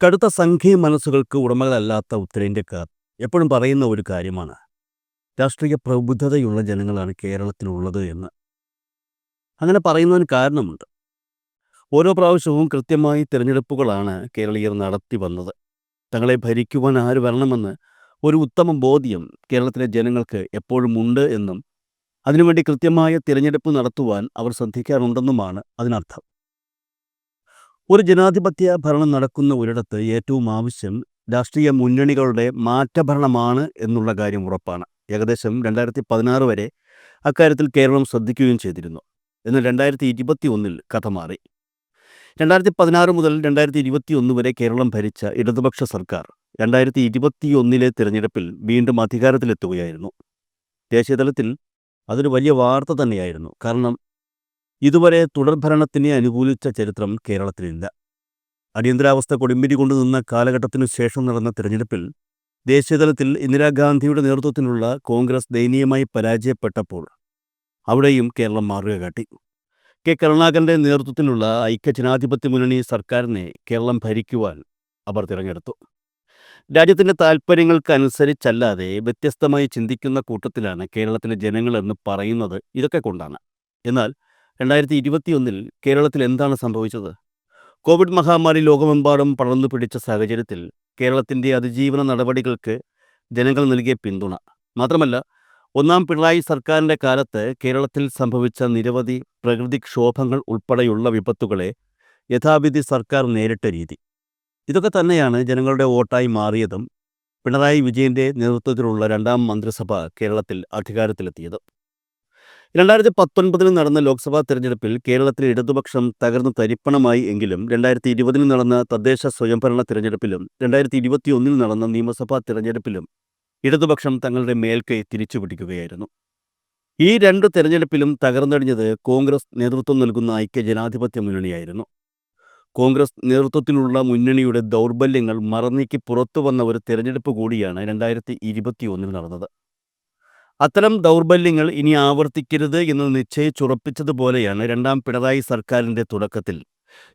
കടുത്ത സംഘീയ മനസ്സുകൾക്ക് ഉടമകളല്ലാത്ത ഉത്തരേന്ത്യക്കാർ എപ്പോഴും പറയുന്ന ഒരു കാര്യമാണ്. രാഷ്ട്രീയ പ്രബുദ്ധതയുള്ള ജനങ്ങളാണ് കേരളത്തിലുള്ളത് എന്ന്. അങ്ങനെ പറയുന്നതിന് കാരണമുണ്ട്. ഓരോ പ്രാവശ്യവും കൃത്യമായി തിരഞ്ഞെടുപ്പുകളാണ് കേരളീയർ നടത്തി വന്നത്. തങ്ങളെ ഭരിക്കുവാൻ ആര് വരണമെന്ന് ഒരു ഉത്തമ ബോധ്യം കേരളത്തിലെ ജനങ്ങൾക്ക് എപ്പോഴും ഉണ്ട് എന്നും അതിനുവേണ്ടി കൃത്യമായ തിരഞ്ഞെടുപ്പ് നടത്തുവാൻ അവർ ശ്രദ്ധിക്കാറുണ്ടെന്നുമാണ് അതിനർത്ഥം. ഒരു ജനാധിപത്യ ഭരണം നടക്കുന്ന ഒരിടത്ത് ഏറ്റവും ആവശ്യം രാഷ്ട്രീയ മുന്നണികളുടെ മാറ്റഭരണമാണ് എന്നുള്ള കാര്യം ഉറപ്പാണ്. ഏകദേശം രണ്ടായിരത്തി പതിനാറ് വരെ അക്കാര്യത്തിൽ കേരളം ശ്രദ്ധിക്കുകയും ചെയ്തിരുന്നു. എന്നാൽ രണ്ടായിരത്തി ഇരുപത്തി ഒന്നിൽ കഥ മാറി. രണ്ടായിരത്തി പതിനാറ് മുതൽ രണ്ടായിരത്തി ഇരുപത്തി ഒന്ന് വരെ കേരളം ഭരിച്ച ഇടതുപക്ഷ സർക്കാർ രണ്ടായിരത്തി ഇരുപത്തി ഒന്നിലെ തിരഞ്ഞെടുപ്പിൽ വീണ്ടും അധികാരത്തിലെത്തുകയായിരുന്നു. ദേശീയതലത്തിൽ അതൊരു വലിയ വാർത്ത തന്നെയായിരുന്നു. കാരണം ഇതുവരെ തുടർഭരണത്തിനെ അനുകൂലിച്ച ചരിത്രം കേരളത്തിലില്ല. അടിയന്തരാവസ്ഥ കൊടുമ്പിരി കൊണ്ടുനിന്ന കാലഘട്ടത്തിനു ശേഷം നടന്ന തിരഞ്ഞെടുപ്പിൽ ദേശീയതലത്തിൽ ഇന്ദിരാഗാന്ധിയുടെ നേതൃത്വത്തിലുള്ള കോൺഗ്രസ് ദയനീയമായി പരാജയപ്പെട്ടപ്പോൾ അവിടെയും കേരളം മാറുക കാട്ടി. കെ. കരുണാകരന്റെ നേതൃത്വത്തിലുള്ള ഐക്യ ജനാധിപത്യ മുന്നണി സർക്കാരിനെ കേരളം ഭരിക്കുവാൻ അവർ തിരഞ്ഞെടുത്തു. രാജ്യത്തിന്റെ താൽപ്പര്യങ്ങൾക്കനുസരിച്ചല്ലാതെ വ്യത്യസ്തമായി ചിന്തിക്കുന്ന കൂട്ടത്തിലാണ് കേരളത്തിലെ ജനങ്ങളെന്ന് പറയുന്നത് ഇതൊക്കെ കൊണ്ടാണ്. എന്നാൽ രണ്ടായിരത്തി ഇരുപത്തിയൊന്നിൽ കേരളത്തിൽ എന്താണ് സംഭവിച്ചത്? കോവിഡ് മഹാമാരി ലോകമെമ്പാടും പടർന്നു പിടിച്ച സാഹചര്യത്തിൽ കേരളത്തിന്റെ അതിജീവന നടപടികൾക്ക് ജനങ്ങൾ നൽകിയ പിന്തുണ. മാത്രമല്ല ഒന്നാം പിണറായി സർക്കാരിന്റെ കാലത്ത് കേരളത്തിൽ സംഭവിച്ച നിരവധി പ്രകൃതിക്ഷോഭങ്ങൾ ഉൾപ്പെടെയുള്ള വിപത്തുകളെ യഥാവിധി സർക്കാർ നേരിട്ട രീതി. ഇതൊക്കെ തന്നെയാണ് ജനങ്ങളുടെ വോട്ടായി മാറിയതും പിണറായി വിജയന്റെ നേതൃത്വത്തിലുള്ള രണ്ടാം മന്ത്രിസഭ കേരളത്തിൽ അധികാരത്തിലെത്തിയത്. രണ്ടായിരത്തി പത്തൊൻപതിൽ നടന്ന ലോക്സഭാ തെരഞ്ഞെടുപ്പിൽ കേരളത്തിലെ ഇടതുപക്ഷം തകർന്നു തരിപ്പണമായി എങ്കിലും രണ്ടായിരത്തി ഇരുപതിൽ നടന്ന തദ്ദേശ സ്വയംഭരണ തെരഞ്ഞെടുപ്പിലും രണ്ടായിരത്തി ഇരുപത്തിയൊന്നിൽ നടന്ന നിയമസഭാ തെരഞ്ഞെടുപ്പിലും ഇടതുപക്ഷം തങ്ങളുടെ മേൽക്കൈ തിരിച്ചുപിടിക്കുകയായിരുന്നു. ഈ രണ്ട് തെരഞ്ഞെടുപ്പിലും തകർന്നടിഞ്ഞത് കോൺഗ്രസ് നേതൃത്വം നൽകുന്ന ഐക്യ ജനാധിപത്യ മുന്നണിയായിരുന്നു. കോൺഗ്രസ് നേതൃത്വത്തിലുള്ള മുന്നണിയുടെ ദൗർബല്യങ്ങൾ മറന്നീക്കി പുറത്തു വന്ന ഒരു തെരഞ്ഞെടുപ്പ് കൂടിയാണ് രണ്ടായിരത്തി ഇരുപത്തിയൊന്നിൽ നടന്നത്. അത്തരം ദൗർബല്യങ്ങൾ ഇനി ആവർത്തിക്കരുത് എന്ന് നിശ്ചയിച്ചുറപ്പിച്ചതുപോലെയാണ് രണ്ടാം പിണറായി സർക്കാരിന്റെ തുടക്കത്തിൽ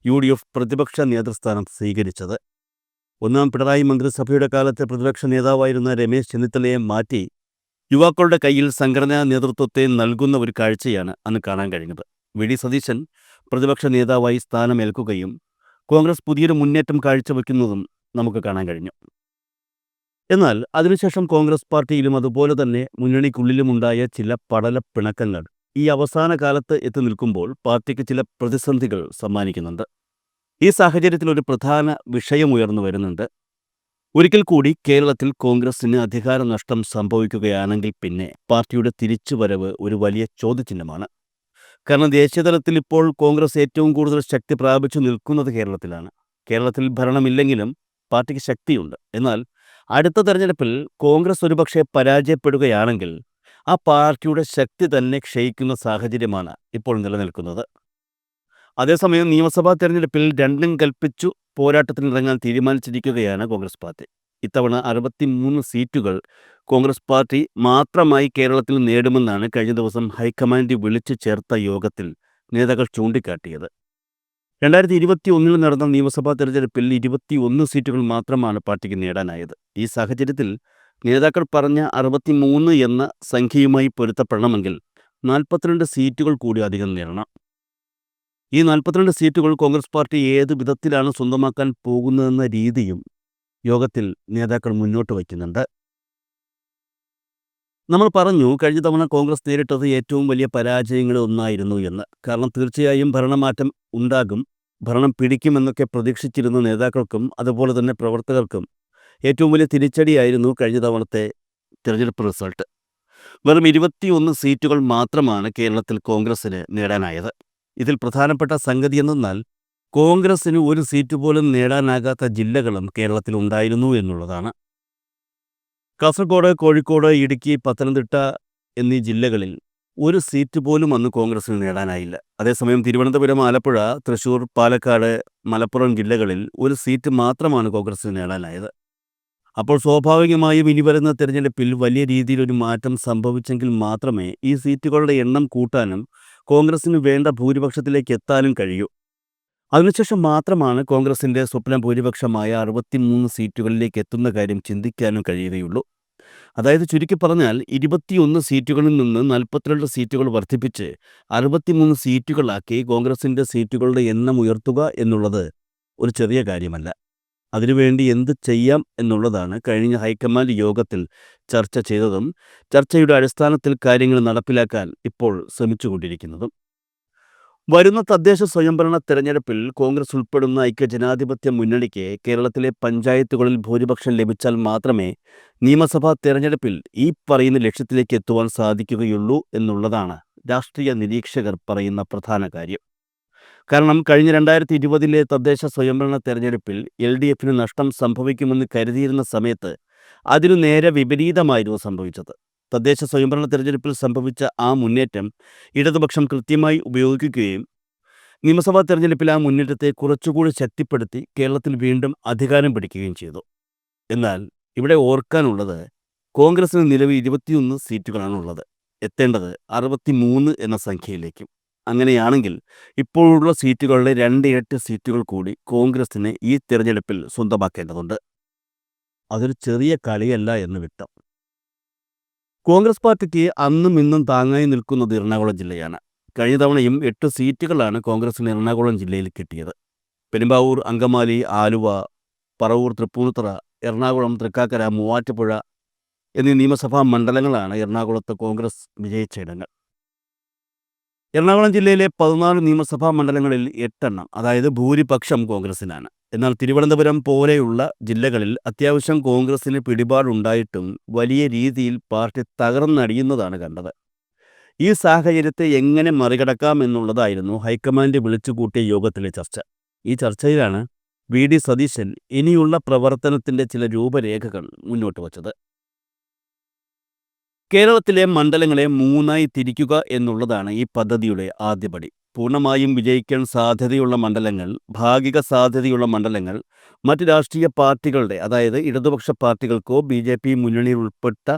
യു ഡി എഫ് പ്രതിപക്ഷ നേതൃസ്ഥാനം സ്വീകരിച്ചത്. ഒന്നാം പിണറായി മന്ത്രിസഭയുടെ കാലത്തെ പ്രതിപക്ഷ നേതാവായിരുന്ന രമേശ് ചെന്നിത്തലയെ മാറ്റി യുവാക്കളുടെ കയ്യിൽ സംഘടനാ നേതൃത്വത്തെ നൽകുന്ന ഒരു കാഴ്ചയാണ് അന്ന് കാണാൻ കഴിഞ്ഞത്. വി. ഡി. സതീശൻ പ്രതിപക്ഷ നേതാവായി സ്ഥാനമേൽക്കുകയും കോൺഗ്രസ് പുതിയൊരു മുന്നേറ്റം കാഴ്ചവെക്കുന്നതും നമുക്ക് കാണാൻ കഴിഞ്ഞു. എന്നാൽ അതിനുശേഷം കോൺഗ്രസ് പാർട്ടിയിലും അതുപോലെ തന്നെ മുന്നണിക്കുള്ളിലുമുണ്ടായ ചില പടല പിണക്കങ്ങൾ ഈ അവസാന കാലത്ത് എത്തി നിൽക്കുമ്പോൾ പാർട്ടിക്ക് ചില പ്രതിസന്ധികൾ സമ്മാനിക്കുന്നുണ്ട്. ഈ സാഹചര്യത്തിൽ ഒരു പ്രധാന വിഷയം ഉയർന്നു വരുന്നുണ്ട്. ഒരിക്കൽ കൂടി കേരളത്തിൽ കോൺഗ്രസിന് അധികാര നഷ്ടം സംഭവിക്കുകയാണെങ്കിൽ പിന്നെ പാർട്ടിയുടെ തിരിച്ചുവരവ് ഒരു വലിയ ചോദ്യചിഹ്നമാണ്. കാരണം ദേശീയതലത്തിൽ ഇപ്പോൾ കോൺഗ്രസ് ഏറ്റവും കൂടുതൽ ശക്തി പ്രാപിച്ചു നിൽക്കുന്നത് കേരളത്തിലാണ്. കേരളത്തിൽ ഭരണമില്ലെങ്കിലും പാർട്ടിക്ക് ശക്തിയുണ്ട്. എന്നാൽ അടുത്ത തെരഞ്ഞെടുപ്പിൽ കോൺഗ്രസ് ഒരുപക്ഷെ പരാജയപ്പെടുകയാണെങ്കിൽ ആ പാർട്ടിയുടെ ശക്തി തന്നെ ക്ഷയിക്കുന്ന സാഹചര്യമാണ് ഇപ്പോൾ നിലനിൽക്കുന്നത്. അതേസമയം നിയമസഭാ തെരഞ്ഞെടുപ്പിൽ രണ്ടും കൽപ്പിച്ചു പോരാട്ടത്തിനിറങ്ങാൻ തീരുമാനിച്ചിരിക്കുകയാണ് കോൺഗ്രസ് പാർട്ടി. ഇത്തവണ അറുപത്തിമൂന്ന് സീറ്റുകൾ കോൺഗ്രസ് പാർട്ടി മാത്രമായി കേരളത്തിൽ നേടുമെന്നാണ് കഴിഞ്ഞ ദിവസം ഹൈക്കമാൻഡ് വിളിച്ചു ചേർത്ത യോഗത്തിൽ നേതാക്കൾ ചൂണ്ടിക്കാട്ടിയത്. രണ്ടായിരത്തി ഇരുപത്തി ഒന്നിൽ നടന്ന നിയമസഭാ തെരഞ്ഞെടുപ്പിൽ ഇരുപത്തി ഒന്ന് സീറ്റുകൾ മാത്രമാണ് പാർട്ടിക്ക് നേടാനായത്. ഈ സാഹചര്യത്തിൽ നേതാക്കൾ പറഞ്ഞ അറുപത്തി മൂന്ന് എന്ന സംഖ്യയുമായി പൊരുത്തപ്പെടണമെങ്കിൽ നാൽപ്പത്തിരണ്ട് സീറ്റുകൾ കൂടി അധികം നേടണം. ഈ നാൽപ്പത്തിരണ്ട് സീറ്റുകൾ കോൺഗ്രസ് പാർട്ടി ഏത് വിധത്തിലാണ് സ്വന്തമാക്കാൻ പോകുന്നതെന്ന രീതിയും യോഗത്തിൽ നേതാക്കൾ മുന്നോട്ട് വയ്ക്കുന്നുണ്ട്. നമ്മൾ പറഞ്ഞു കഴിഞ്ഞ തവണ കോൺഗ്രസ് നേരിട്ടത് ഏറ്റവും വലിയ പരാജയങ്ങളിൽ ഒന്നായിരുന്നു എന്ന്. കാരണം തീർച്ചയായും ഭരണമാറ്റം ഉണ്ടാകും ഭരണം പിടിക്കുമെന്നൊക്കെ പ്രതീക്ഷിച്ചിരുന്ന നേതാക്കൾക്കും അതുപോലെ തന്നെ പ്രവർത്തകർക്കും ഏറ്റവും വലിയ തിരിച്ചടിയായിരുന്നു കഴിഞ്ഞ തവണത്തെ തിരഞ്ഞെടുപ്പ് റിസൾട്ട്. വെറും ഇരുപത്തിയൊന്ന് സീറ്റുകൾ മാത്രമാണ് കേരളത്തിൽ കോൺഗ്രസിന് നേടാനായത്. ഇതിൽ പ്രധാനപ്പെട്ട സംഗതി എന്തെന്നാൽ കോൺഗ്രസിന് ഒരു സീറ്റ് പോലും നേടാനാകാത്ത ജില്ലകളും കേരളത്തിൽ ഉണ്ടായിരുന്നു എന്നുള്ളതാണ്. കാസർഗോഡ് കോഴിക്കോട് ഇടുക്കി പത്തനംതിട്ട എന്നീ ജില്ലകളിൽ ഒരു സീറ്റ് പോലും അന്ന് കോൺഗ്രസിന് നേടാനായില്ല. അതേസമയം തിരുവനന്തപുരം ആലപ്പുഴ തൃശൂർ പാലക്കാട് മലപ്പുറം ജില്ലകളിൽ ഒരു സീറ്റ് മാത്രമാണ് കോൺഗ്രസിന് നേടാനായത്. അപ്പോൾ സ്വാഭാവികമായും ഇനി വരുന്ന തിരഞ്ഞെടുപ്പിൽ വലിയ രീതിയിലൊരു മാറ്റം സംഭവിച്ചെങ്കിൽ മാത്രമേ ഈ സീറ്റുകളുടെ എണ്ണം കൂട്ടാനും കോൺഗ്രസിന് വേണ്ട ഭൂരിപക്ഷത്തിലേക്ക് എത്താനും കഴിയൂ. അതിനുശേഷം മാത്രമാണ് കോൺഗ്രസിന്റെ സ്വപ്ന ഭൂരിപക്ഷമായ അറുപത്തിമൂന്ന് സീറ്റുകളിലേക്ക് എത്തുന്ന കാര്യം ചിന്തിക്കാനും കഴിയുകയുള്ളൂ. അതായത് ചുരുക്കി പറഞ്ഞാൽ ഇരുപത്തിയൊന്ന് സീറ്റുകളിൽ നിന്ന് നാൽപ്പത്തിരണ്ട് സീറ്റുകൾ വർദ്ധിപ്പിച്ച് അറുപത്തിമൂന്ന് സീറ്റുകളാക്കി കോൺഗ്രസിന്റെ സീറ്റുകളുടെ എണ്ണം ഉയർത്തുക എന്നുള്ളത് ഒരു ചെറിയ കാര്യമല്ല. അതിനുവേണ്ടി എന്ത് ചെയ്യാം എന്നുള്ളതാണ് കഴിഞ്ഞ ഹൈക്കമാൻഡ് യോഗത്തിൽ ചർച്ച ചെയ്തതും ചർച്ചയുടെ അടിസ്ഥാനത്തിൽ കാര്യങ്ങൾ നടപ്പിലാക്കാൻ ഇപ്പോൾ ശ്രമിച്ചുകൊണ്ടിരിക്കുന്നതും. വരുന്ന തദ്ദേശ സ്വയംഭരണ തെരഞ്ഞെടുപ്പിൽ കോൺഗ്രസ് ഉൾപ്പെടുന്ന ഐക്യജനാധിപത്യ മുന്നണിക്ക് കേരളത്തിലെ പഞ്ചായത്തുകളിൽ ഭൂരിപക്ഷം ലഭിച്ചാൽ മാത്രമേ നിയമസഭാ തെരഞ്ഞെടുപ്പിൽ ഈ പറയുന്ന ലക്ഷ്യത്തിലേക്ക് എത്തുവാൻ സാധിക്കുകയുള്ളൂ എന്നുള്ളതാണ് രാഷ്ട്രീയ നിരീക്ഷകർ പറയുന്ന പ്രധാന കാര്യം. കാരണം കഴിഞ്ഞ രണ്ടായിരത്തി ഇരുപതിലെ തദ്ദേശ സ്വയംഭരണ തെരഞ്ഞെടുപ്പിൽ എൽ ഡി എഫിന് നഷ്ടം സംഭവിക്കുമെന്ന് കരുതിയിരുന്ന സമയത്ത് അതിനു നേരെ വിപരീതമായിരുന്നു സംഭവിച്ചത്. തദ്ദേശ സ്വയംഭരണ തെരഞ്ഞെടുപ്പിൽ സംഭവിച്ച ആ മുന്നേറ്റം ഇടതുപക്ഷം കൃത്യമായി ഉപയോഗിക്കുകയും നിയമസഭാ തെരഞ്ഞെടുപ്പിൽ ആ മുന്നേറ്റത്തെ കുറച്ചുകൂടി ശക്തിപ്പെടുത്തി കേരളത്തിൽ വീണ്ടും അധികാരം പിടിക്കുകയും ചെയ്തു. എന്നാൽ ഇവിടെ ഓർക്കാനുള്ളത് കോൺഗ്രസിന് നിലവിൽ ഇരുപത്തിയൊന്ന് സീറ്റുകളാണുള്ളത്. എത്തേണ്ടത് അറുപത്തിമൂന്ന് എന്ന സംഖ്യയിലേക്കും. അങ്ങനെയാണെങ്കിൽ ഇപ്പോഴുള്ള സീറ്റുകളുടെ രണ്ട് ഇരട്ടി സീറ്റുകൾ കൂടി കോൺഗ്രസിന് ഈ തിരഞ്ഞെടുപ്പിൽ സ്വന്തമാക്കേണ്ടതുണ്ട്. അതൊരു ചെറിയ കളിയല്ല എന്ന് വ്യക്തം. കോൺഗ്രസ് പാർട്ടിക്ക് അന്നും ഇന്നും താങ്ങായി നിൽക്കുന്നത് എറണാകുളം ജില്ലയാണ്. കഴിഞ്ഞ തവണയും എട്ട് സീറ്റുകളാണ് കോൺഗ്രസിന് എറണാകുളം ജില്ലയിൽ കിട്ടിയത്. പെരുമ്പാവൂർ അങ്കമാലി ആലുവ പറവൂർ തൃപ്പൂണിത്തറ എറണാകുളം തൃക്കാക്കര മൂവാറ്റുപുഴ എന്നീ നിയമസഭാ മണ്ഡലങ്ങളാണ് എറണാകുളത്ത് കോൺഗ്രസ് വിജയിച്ച ഇടങ്ങൾ എറണാകുളം ജില്ലയിലെ പതിനാല് നിയമസഭാ മണ്ഡലങ്ങളിൽ എട്ടെണ്ണം അതായത് ഭൂരിപക്ഷം കോൺഗ്രസിനാണ്. എന്നാൽ തിരുവനന്തപുരം പോലെയുള്ള ജില്ലകളിൽ അത്യാവശ്യം കോൺഗ്രസിന് പിടിപാടുണ്ടായിട്ടും വലിയ രീതിയിൽ പാർട്ടി തകർന്നടിയുന്നതാണ് കണ്ടത്. ഈ സാഹചര്യത്തെ എങ്ങനെ മറികടക്കാം എന്നുള്ളതായിരുന്നു ഹൈക്കമാൻഡ് വിളിച്ചുകൂട്ടിയ യോഗത്തിലെ ചർച്ച. ഈ ചർച്ചയിലാണ് വി. ഡി. സതീശൻ ഇനിയുള്ള പ്രവർത്തനത്തിന്റെ ചില രൂപരേഖകൾ മുന്നോട്ട് വച്ചത്. കേരളത്തിലെ മണ്ഡലങ്ങളെ മൂന്നായി തിരിക്കുക എന്നുള്ളതാണ് ഈ പദ്ധതിയുടെ ആദ്യപടി. പൂർണമായും വിജയിക്കാൻ സാധ്യതയുള്ള മണ്ഡലങ്ങൾ ഭാഗിക സാധ്യതയുള്ള മണ്ഡലങ്ങൾ മറ്റ് രാഷ്ട്രീയ പാർട്ടികളുടെ അതായത് ഇടതുപക്ഷ പാർട്ടികൾക്കോ ബി ജെ പി മുന്നണിയിൽ ഉൾപ്പെട്ട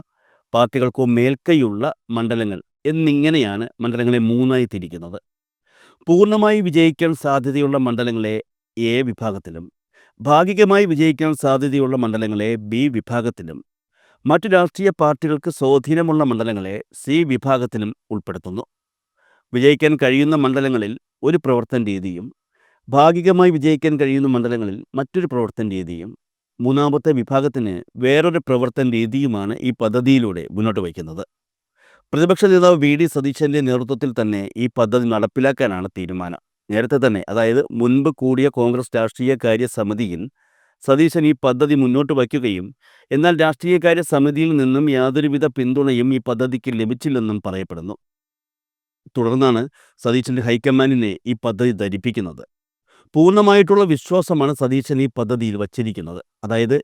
പാർട്ടികൾക്കോ മേൽക്കൈയുള്ള മണ്ഡലങ്ങൾ എന്നിങ്ങനെയാണ് മണ്ഡലങ്ങളെ മൂന്നായി തിരിക്കുന്നത്. പൂർണമായി വിജയിക്കാൻ സാധ്യതയുള്ള മണ്ഡലങ്ങളെ എ വിഭാഗത്തിലും ഭാഗികമായി വിജയിക്കാൻ സാധ്യതയുള്ള മണ്ഡലങ്ങളെ ബി വിഭാഗത്തിലും മറ്റു രാഷ്ട്രീയ പാർട്ടികൾക്ക് സ്വാധീനമുള്ള മണ്ഡലങ്ങളെ സി വിഭാഗത്തിലും ഉൾപ്പെടുത്തുന്നു. വിജയിക്കാൻ കഴിയുന്ന മണ്ഡലങ്ങളിൽ ഒരു പ്രവർത്തന രീതിയും ഭാഗികമായി വിജയിക്കാൻ കഴിയുന്ന മണ്ഡലങ്ങളിൽ മറ്റൊരു പ്രവർത്തന രീതിയും മൂന്നാമത്തെ വിഭാഗത്തിന് വേറൊരു പ്രവർത്തന രീതിയുമാണ് ഈ പദ്ധതിയിലൂടെ മുന്നോട്ട് വയ്ക്കുന്നത്. പ്രതിപക്ഷ നേതാവ് വി. ഡി. സതീശന്റെ നേതൃത്വത്തിൽ തന്നെ ഈ പദ്ധതി നടപ്പിലാക്കാനാണ് തീരുമാനം. നേരത്തെ തന്നെ അതായത് മുൻപ് കൂടിയ കോൺഗ്രസ് രാഷ്ട്രീയ കാര്യ സമിതിയിൽ സതീശൻ ഈ പദ്ധതി മുന്നോട്ട് വയ്ക്കുകയും എന്നാൽ രാഷ്ട്രീയകാര്യ സമിതിയിൽ നിന്നും യാതൊരുവിധ പിന്തുണയും ഈ പദ്ധതിക്ക് ലഭിച്ചില്ലെന്നും പറയപ്പെടുന്നു. തുടർന്നാണ് സതീശന്റെ ഹൈക്കമാൻഡിനെ ഈ പദ്ധതി ധരിപ്പിക്കുന്നത്. പൂർണമായിട്ടുള്ള വിശ്വാസമാണ് സതീശൻ ഈ പദ്ധതിയിൽ വച്ചിരിക്കുന്നത്. അതായത്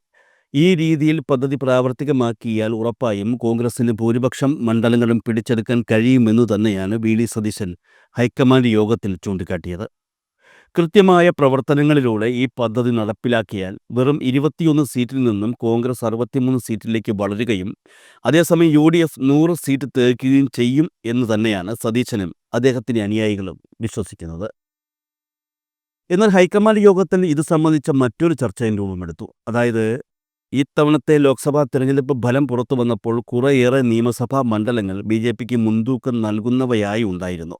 ഈ രീതിയിൽ പദ്ധതി പ്രാവർത്തികമാക്കിയാൽ ഉറപ്പായും കോൺഗ്രസിന് ഭൂരിപക്ഷം മണ്ഡലങ്ങളും പിടിച്ചെടുക്കാൻ കഴിയുമെന്ന് തന്നെയാണ് വി ഡി സതീശൻ ഹൈക്കമാൻഡ് യോഗത്തിൽ ചൂണ്ടിക്കാട്ടിയത്. കൃത്യമായ പ്രവർത്തനങ്ങളിലൂടെ ഈ പദ്ധതി നടപ്പിലാക്കിയാൽ വെറും ഇരുപത്തിയൊന്ന് സീറ്റിൽ നിന്നും കോൺഗ്രസ് അറുപത്തിമൂന്ന് സീറ്റിലേക്ക് വളരുകയും അതേസമയം യു ഡി എഫ് നൂറ് സീറ്റ് തേക്കുകയും ചെയ്യും എന്ന് തന്നെയാണ് സതീശനും അദ്ദേഹത്തിന്റെ അനുയായികളും വിശ്വസിക്കുന്നത്. എന്നാൽ ഹൈക്കമാൻഡ് യോഗത്തിൽ ഇത് സംബന്ധിച്ച മറ്റൊരു ചർച്ചയും രൂപമെടുത്തു. അതായത് ഇത്തവണത്തെ ലോക്സഭാ തെരഞ്ഞെടുപ്പ് ഫലം പുറത്തു വന്നപ്പോൾ കുറേയേറെ നിയമസഭാ മണ്ഡലങ്ങൾ ബി ജെ പിക്ക് മുൻതൂക്കം നൽകുന്നവയായി ഉണ്ടായിരുന്നു.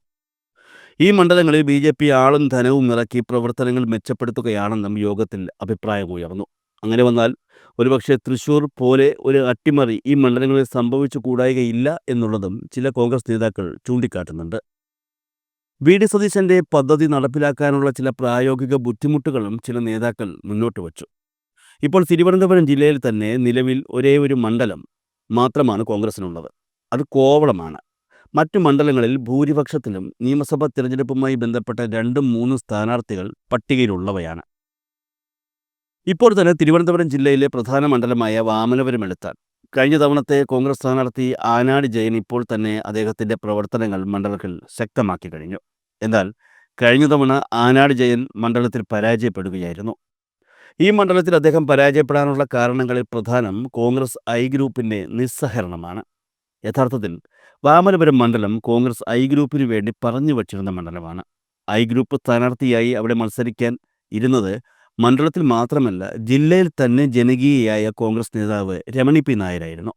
ഈ മണ്ഡലങ്ങളിൽ ബി ജെ പി ആളും ധനവും ഇറക്കി പ്രവർത്തനങ്ങൾ മെച്ചപ്പെടുത്തുകയാണെന്നും യോഗത്തിൽ അഭിപ്രായമുയർന്നു അങ്ങനെ വന്നാൽ ഒരുപക്ഷെ തൃശൂർ പോലെ ഒരു അട്ടിമറി ഈ മണ്ഡലങ്ങളിൽ സംഭവിച്ചു കൂടായികയില്ല എന്നുള്ളതും ചില കോൺഗ്രസ് നേതാക്കൾ ചൂണ്ടിക്കാട്ടുന്നുണ്ട്. വി. ഡി. സതീശന്റെ പദ്ധതി നടപ്പിലാക്കാനുള്ള ചില പ്രായോഗിക ബുദ്ധിമുട്ടുകളും ചില നേതാക്കൾ മുന്നോട്ട് വച്ചു. ഇപ്പോൾ തിരുവനന്തപുരം ജില്ലയിൽ തന്നെ നിലവിൽ ഒരേ ഒരു മണ്ഡലം മാത്രമാണ് കോൺഗ്രസിനുള്ളത്. അത് കോവളമാണ്. മറ്റു മണ്ഡലങ്ങളിൽ ഭൂരിപക്ഷത്തിലും നിയമസഭാ തിരഞ്ഞെടുപ്പുമായി ബന്ധപ്പെട്ട രണ്ടും മൂന്നും സ്ഥാനാർത്ഥികൾ പട്ടികയിലുള്ളവയാണ്. ഇപ്പോൾ തന്നെ തിരുവനന്തപുരം ജില്ലയിലെ പ്രധാന മണ്ഡലമായ വാമനപുരം എടുത്താൽ കഴിഞ്ഞ തവണത്തെ കോൺഗ്രസ് സ്ഥാനാർത്ഥി ആനാട് ജയൻ ഇപ്പോൾ തന്നെ അദ്ദേഹത്തിന്റെ പ്രവർത്തനങ്ങൾ മണ്ഡലത്തിൽ ശക്തമാക്കി കഴിഞ്ഞു. എന്നാൽ കഴിഞ്ഞ തവണ ആനാട് ജയൻ മണ്ഡലത്തിൽ പരാജയപ്പെടുകയായിരുന്നു. ഈ മണ്ഡലത്തിൽ അദ്ദേഹം പരാജയപ്പെടാനുള്ള കാരണങ്ങളിൽ പ്രധാനം കോൺഗ്രസ് ഐ ഗ്രൂപ്പിന്റെ നിസ്സഹകരണമാണ് യഥാർത്ഥത്തിൽ വാമനപുരം മണ്ഡലം കോൺഗ്രസ് ഐ ഗ്രൂപ്പിന് വേണ്ടി പറഞ്ഞു വച്ചിരുന്ന മണ്ഡലമാണ്. ഐ ഗ്രൂപ്പ് സ്ഥാനാർത്ഥിയായി അവിടെ മത്സരിക്കാൻ ഇരുന്നത് മണ്ഡലത്തിൽ മാത്രമല്ല ജില്ലയിൽ തന്നെ ജനകീയയായ കോൺഗ്രസ് നേതാവ് രമണി പി നായരായിരുന്നു.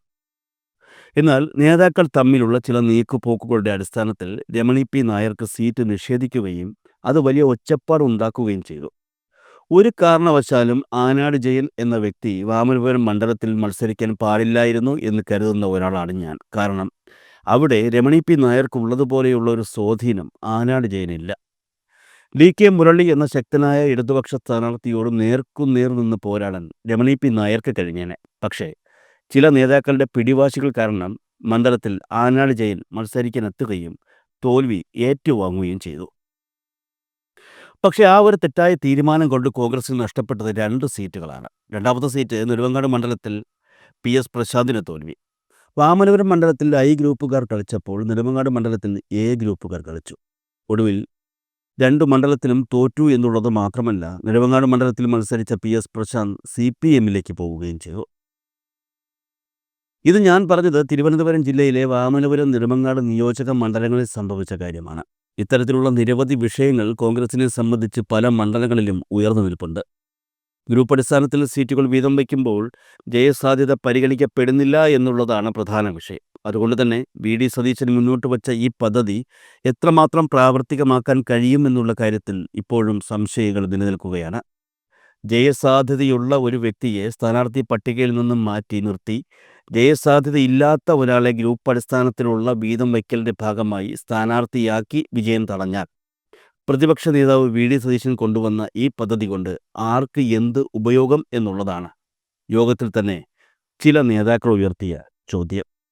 എന്നാൽ നേതാക്കൾ തമ്മിലുള്ള ചില നീക്കുപോക്കുകളുടെ അടിസ്ഥാനത്തിൽ രമണി പി നായർക്ക് സീറ്റ് നിഷേധിക്കുകയും അത് വലിയ ഒച്ചപ്പാട് ഉണ്ടാക്കുകയും ചെയ്തു. ഒരു കാരണവശാലും ആനാട് ജയൻ എന്ന വ്യക്തി വാമനപുരം മണ്ഡലത്തിൽ മത്സരിക്കാൻ പാടില്ലായിരുന്നു എന്ന് കരുതുന്ന ഒരാളാണ് ഞാൻ. കാരണം അവിടെ രമണി പി നായർക്കുള്ളതുപോലെയുള്ള ഒരു സ്വാധീനം ആനാട് ജയനില്ല ഡി കെ മുരളി എന്ന ശക്തനായ ഇടതുപക്ഷ സ്ഥാനാർത്ഥിയോട് നേർക്കുനേർ നിന്ന് പോരാടാൻ രമണി പി നായർക്ക് കഴിഞ്ഞേനെ. പക്ഷേ ചില നേതാക്കളുടെ പിടിവാശികൾ കാരണം മണ്ഡലത്തിൽ ആനാട് ജയൻ മത്സരിക്കാനെത്തുകയും തോൽവി ഏറ്റുവാങ്ങുകയും ചെയ്തു. പക്ഷേ ആ ഒരു തെറ്റായ തീരുമാനം കൊണ്ട് കോൺഗ്രസിന് നഷ്ടപ്പെട്ടത് രണ്ട് സീറ്റുകളാണ്. രണ്ടാമത്തെ സീറ്റ് നെടുവങ്ങാട് മണ്ഡലത്തിൽ പി എസ് പ്രശാന്തിന് തോൽവി. വാമനപുരം മണ്ഡലത്തിൽ ഐ ഗ്രൂപ്പുകാർ കളിച്ചപ്പോൾ നെടുമങ്ങാട് മണ്ഡലത്തിൽ എ ഗ്രൂപ്പുകാർ കളിച്ചു. ഒടുവിൽ രണ്ട് മണ്ഡലത്തിലും തോറ്റു എന്നുള്ളത് മാത്രമല്ല നെടുമങ്ങാട് മണ്ഡലത്തിൽ മത്സരിച്ച P S Prashanth C P എമ്മിലേക്ക് പോവുകയും ചെയ്തു. ഇത് ഞാൻ പറഞ്ഞത് തിരുവനന്തപുരം ജില്ലയിലെ വാമനപുരം നെടുമങ്ങാട് നിയോജക മണ്ഡലങ്ങളിൽ സംഭവിച്ച കാര്യമാണ്. ഇത്തരത്തിലുള്ള നിരവധി വിഷയങ്ങൾ കോൺഗ്രസിനെ സംബന്ധിച്ച് പല മണ്ഡലങ്ങളിലും ഉയർന്നു നിൽപ്പുണ്ട്. ഗ്രൂപ്പ് അടിസ്ഥാനത്തിൽ സീറ്റുകൾ വീതം വയ്ക്കുമ്പോൾ ജയസാധ്യത പരിഗണിക്കപ്പെടുന്നില്ല എന്നുള്ളതാണ് പ്രധാന വിഷയം. അതുകൊണ്ട് തന്നെ വി ഡി സതീശൻ മുന്നോട്ട് വച്ച ഈ പദ്ധതി എത്രമാത്രം പ്രാവർത്തികമാക്കാൻ കഴിയുമെന്നുള്ള കാര്യത്തിൽ ഇപ്പോഴും സംശയങ്ങൾ നിലനിൽക്കുകയാണ്. ജയസാധ്യതയുള്ള ഒരു വ്യക്തിയെ സ്ഥാനാർത്ഥി പട്ടികയിൽ നിന്നും മാറ്റി നിർത്തി ജയസാധ്യതയില്ലാത്ത ഒരാളെ ഗ്രൂപ്പ് അടിസ്ഥാനത്തിലുള്ള വീതം വയ്ക്കലിന്റെ ഭാഗമായി സ്ഥാനാർത്ഥിയാക്കി വിജയം തടഞ്ഞാൽ പ്രതിപക്ഷ നേതാവ് വി. ഡി. സതീശൻ കൊണ്ടുവന്ന ഈ പദ്ധതി കൊണ്ട് ആർക്ക് എന്ത് ഉപയോഗം എന്നുള്ളതാണ് യോഗത്തിൽ തന്നെ ചില നേതാക്കൾ ഉയർത്തിയ ചോദ്യം.